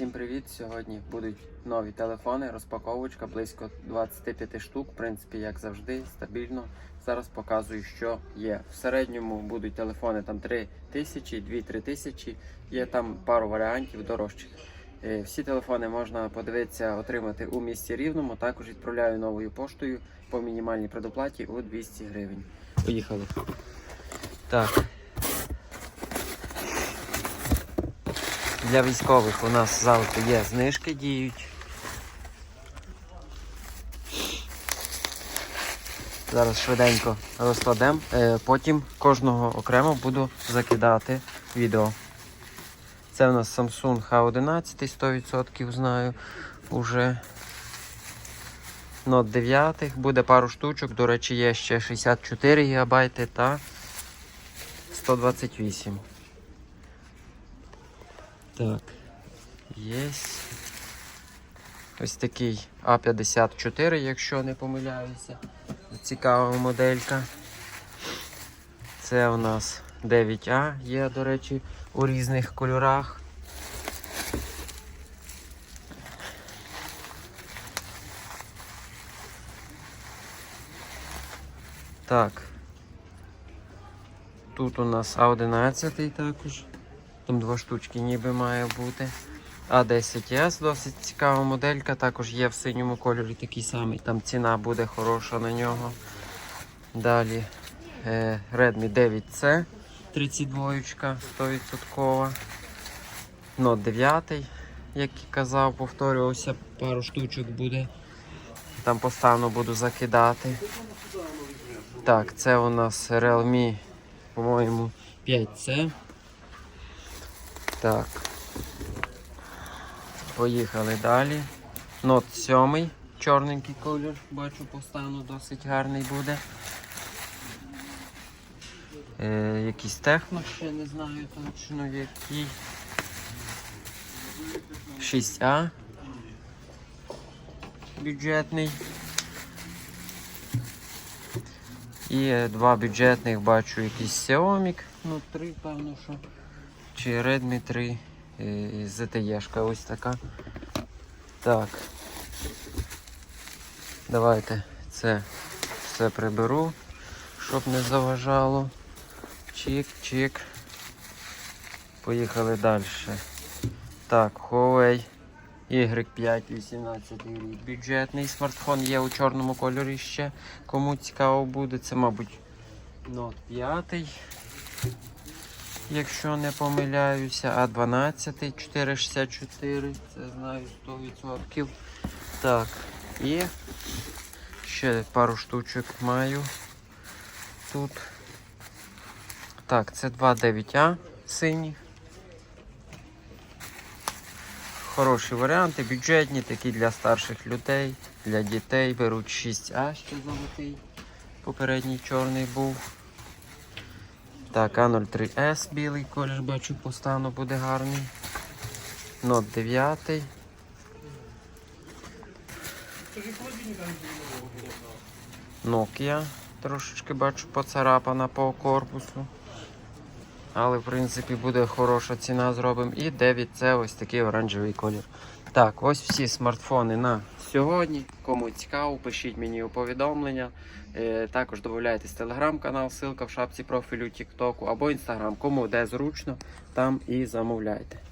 Всім привіт! Сьогодні будуть нові телефони, розпаковочка близько 25 штук. В принципі, як завжди, стабільно. Зараз показую, що є. В середньому будуть телефони там 3 тисячі, 2-3 тисячі. Є там пару варіантів дорожчих. Е, Всі телефони можна подивитися, отримати у місті рівному. Також відправляю новою поштою по мінімальній предоплаті у 200 гривень. Поїхали. Так. Для військових у нас завжди є знижки діють. Зараз швиденько розкладемо, е, потім кожного окремо буду закидати відео. Це у нас Samsung H11, 100% знаю уже. Note 9, буде пару штучок, до речі, є ще 64 ГБ та 128. Так, є. Ось такий А54, якщо не помиляюся. Цікава моделька. Це у нас 9А, є, до речі, у різних кольорах. Так. Тут у нас А11 також. Там два штучки ніби має бути. А10S досить цікава моделька, також є в синьому кольорі такий самий, там ціна буде хороша на нього. Далі е, Redmi 9C 32 100%. Note 9, як і казав, повторювався, пару штучок буде. Там постану буду закидати. Так, це у нас Realme, по-моєму, 5C. Так. Поїхали далі. Нот 7, чорненький колір, бачу по стану досить гарний буде. Е, якийсь техно ще не знаю точно який. 6А. Бюджетний. І е, два бюджетних бачу якийсь Xiaomi, ну 3, певно, що. Чи Redmi 3 е, ZTE-шка ось така. Так. Давайте це все приберу, щоб не заважало. Чик-чик. Поїхали далі. Так, Huawei Y5 18 рік. Бюджетний смартфон є у чорному кольорі ще. Кому цікаво буде, це, мабуть, Note 5 якщо не помиляюся, а 12 464, це знаю 100%. Так, і ще пару штучок маю тут. Так, це 2.9А сині. Хороші варіанти, бюджетні, такі для старших людей, для дітей беруть 6А ще золотий. Попередній чорний був. Так, А03С білий колір, бачу, по стану буде гарний. Нот 9. Nokia. Трошечки бачу поцарапана по корпусу. Але в принципі буде хороша ціна зробимо. І 9 це ось такий оранжевий колір. Так, ось всі смартфони на сьогодні. Кому цікаво, пишіть мені у повідомлення. Е, також додайтесь телеграм-канал, ссылка в шапці профілю Тіктоку або інстаграм. Кому де зручно, там і замовляйте.